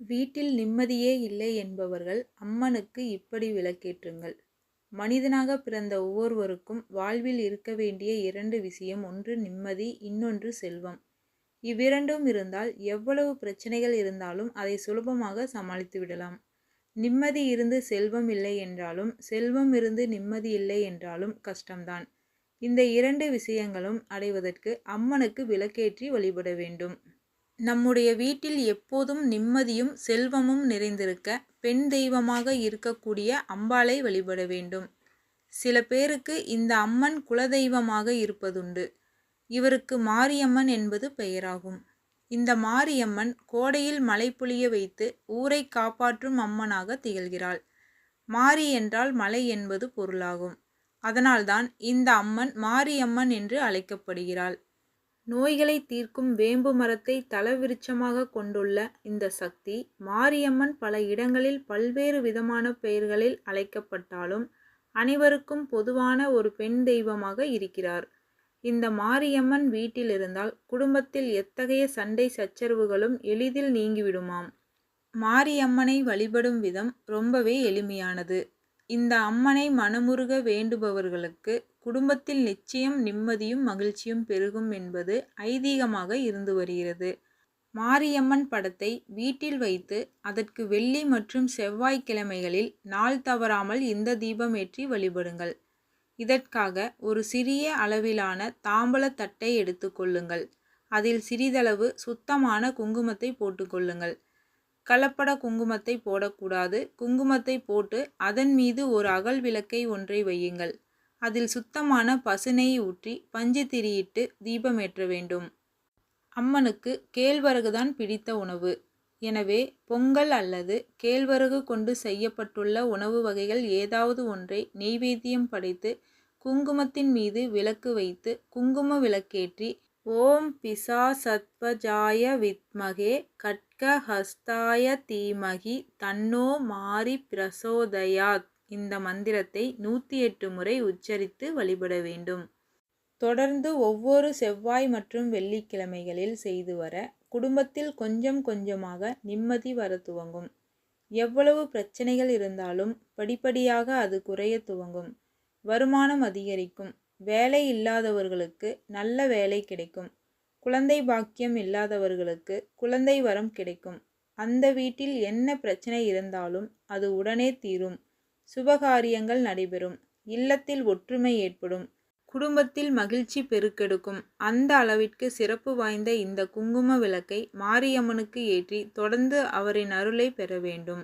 வீட்டில் நிம்மதியே இல்லை என்பவர்கள் அம்மனுக்கு இப்படி விளக்கேற்றுங்கள். மனிதனாக பிறந்த ஒவ்வொருவருக்கும் வாழ்வில் இருக்க வேண்டிய இரண்டு விஷயம் ஒன்று நிம்மதி இன்னொன்று செல்வம். இவ்விரண்டும் இருந்தால் எவ்வளவு பிரச்சனைகள் இருந்தாலும் அதை சுலபமாக சமாளித்து விடலாம். நிம்மதி இருந்து செல்வம் இல்லை என்றாலும் செல்வம் இருந்து நிம்மதி இல்லை என்றாலும் கஷ்டம்தான். இந்த இரண்டு விஷயங்களும் அடைவதற்கு அம்மனுக்கு விளக்கேற்றி வழிபட வேண்டும். நம்முடைய வீட்டில் எப்போதும் நிம்மதியும் செல்வமும் நிறைந்திருக்க பெண் தெய்வமாக இருக்கக்கூடிய அம்பாளை வழிபட வேண்டும். சில பேருக்கு இந்த அம்மன் குலதெய்வமாக இருப்பதுண்டு. இவருக்கு மாரியம்மன் என்பது பெயராகும். இந்த மாரியம்மன் கோடையில் மழை பொழிய வைத்து ஊரை காப்பாற்றும் அம்மனாக திகழ்கிறாள். மாரி என்றால் மலை என்பது பொருளாகும். அதனால்தான் இந்த அம்மன் மாரியம்மன் என்று அழைக்கப்படுகிறாள். நோய்களை தீர்க்கும் வேம்பு மரத்தை தலவிருட்சமாக கொண்டுள்ள இந்த சக்தி மாரியம்மன் பல இடங்களில் பல்வேறு விதமான பெயர்களில் அழைக்கப்பட்டாலும் அனைவருக்கும் பொதுவான ஒரு பெண் தெய்வமாக இருக்கிறார். இந்த மாரியம்மன் வீட்டில் இருந்தால் குடும்பத்தில் எத்தகைய சண்டை சச்சரவுகளும் எளிதில் நீங்கிவிடுமாம். மாரியம்மனை வழிபடும் விதம் ரொம்பவே எளிமையானது. இந்த அம்மனை மனமுருக வேண்டுபவர்களுக்கு குடும்பத்தில் நிச்சயம் நிம்மதியும் மகிழ்ச்சியும் பெருகும் என்பது ஐதீகமாக இருந்து வருகிறது. மாரியம்மன் படத்தை வீட்டில் வைத்து அதற்கு வெள்ளி மற்றும் செவ்வாய்க்கிழமைகளில் நாள் தவறாமல் இந்த தீபம் ஏற்றி வழிபடுங்கள். இதற்காக ஒரு சிறிய அளவிலான தாம்பல தட்டை எடுத்துக்கொள்ளுங்கள் அதில் சிறிதளவு சுத்தமான குங்குமத்தை போட்டுக்கொள்ளுங்கள் கலப்பட குங்குமத்தை போடக்கூடாது. குங்குமத்தை போட்டு அதன் மீது ஒரு அகல் விளக்கை ஒன்றை வையுங்கள். அதில் சுத்தமான பசுநெய் ஊற்றி பஞ்சு திரியிட்டு தீபமேற்ற வேண்டும். அம்மனுக்கு கேழ்வரகுதான் பிடித்த உணவு. எனவே பொங்கல் அல்லது கேழ்வரகு கொண்டு செய்யப்பட்டுள்ள உணவு வகைகள் ஏதாவது ஒன்றை நெய்வேத்தியம் படைத்து குங்குமத்தின் மீது விளக்கு வைத்து குங்கும விளக்கேற்றி ஓம் பிசாசத்வஜாய வித்மகே கட்கஹஸ்தாய தீமகி தன்னோ மாரி பிரசோதயாத். இந்த மந்திரத்தை நூற்றி எட்டு முறை உச்சரித்து வழிபட வேண்டும். தொடர்ந்து ஒவ்வொரு செவ்வாய் மற்றும் வெள்ளிக்கிழமைகளில் செய்து வர குடும்பத்தில் கொஞ்சம் கொஞ்சமாக நிம்மதி வர துவங்கும். எவ்வளவு பிரச்சனைகள் இருந்தாலும் படிப்படியாக அது குறைய துவங்கும். வருமானம் அதிகரிக்கும். வேலை இல்லாதவர்களுக்கு நல்ல வேலை கிடைக்கும். குழந்தை பாக்கியம் இல்லாதவர்களுக்கு குழந்தை வரம் கிடைக்கும். அந்த வீட்டில் என்ன பிரச்சனை இருந்தாலும் அது உடனே தீரும். சுபகாரியங்கள் நடைபெறும். இல்லத்தில் ஒற்றுமை ஏற்படும். குடும்பத்தில் மகிழ்ச்சி பெருக்கெடுக்கும். அந்த அளவிற்கு சிறப்பு வாய்ந்த இந்த குங்கும விளக்கை மாரியம்மனுக்கு ஏற்றி தொடர்ந்து அவரின் அருளை பெற வேண்டும்.